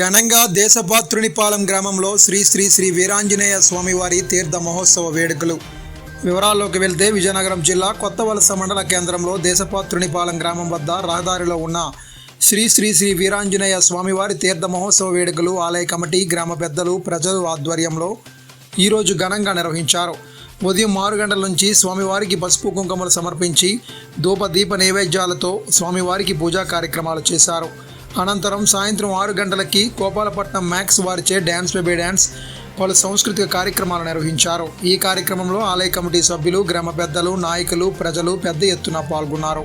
ఘనంగా దేశపాత్రునిపాలెం గ్రామంలో శ్రీ శ్రీ శ్రీ వీరాంజనేయ స్వామివారి తీర్థ మహోత్సవ వేడుకలు. వివరాల్లోకి వెళ్తే విజయనగరం జిల్లా కొత్త వలస మండల కేంద్రంలో దేశపాత్రునిపాలెం గ్రామం వద్ద రహదారిలో ఉన్న శ్రీ శ్రీ శ్రీ వీరాంజనేయ స్వామివారి తీర్థ మహోత్సవ వేడుకలు ఆలయ కమిటీ గ్రామ పెద్దలు ప్రజలు ఆధ్వర్యంలో ఈరోజు ఘనంగా నిర్వహించారు. ఉదయం ఆరు గంటల నుంచి స్వామివారికి పసుపు కుంకుమలు సమర్పించి ధూప దీప నైవేద్యాలతో స్వామివారికి పూజా కార్యక్రమాలు చేశారు. అనంతరం సాయంత్రం ఆరు గంటలకి గోపాలపట్నం మ్యాక్స్ వారిచే డ్యాన్స్ బేబీ డ్యాన్స్ పలు సాంస్కృతిక కార్యక్రమాలు నిర్వహించారు. ఈ కార్యక్రమంలో ఆలయ కమిటీ సభ్యులు గ్రామ పెద్దలు నాయకులు ప్రజలు పెద్ద ఎత్తున పాల్గొన్నారు.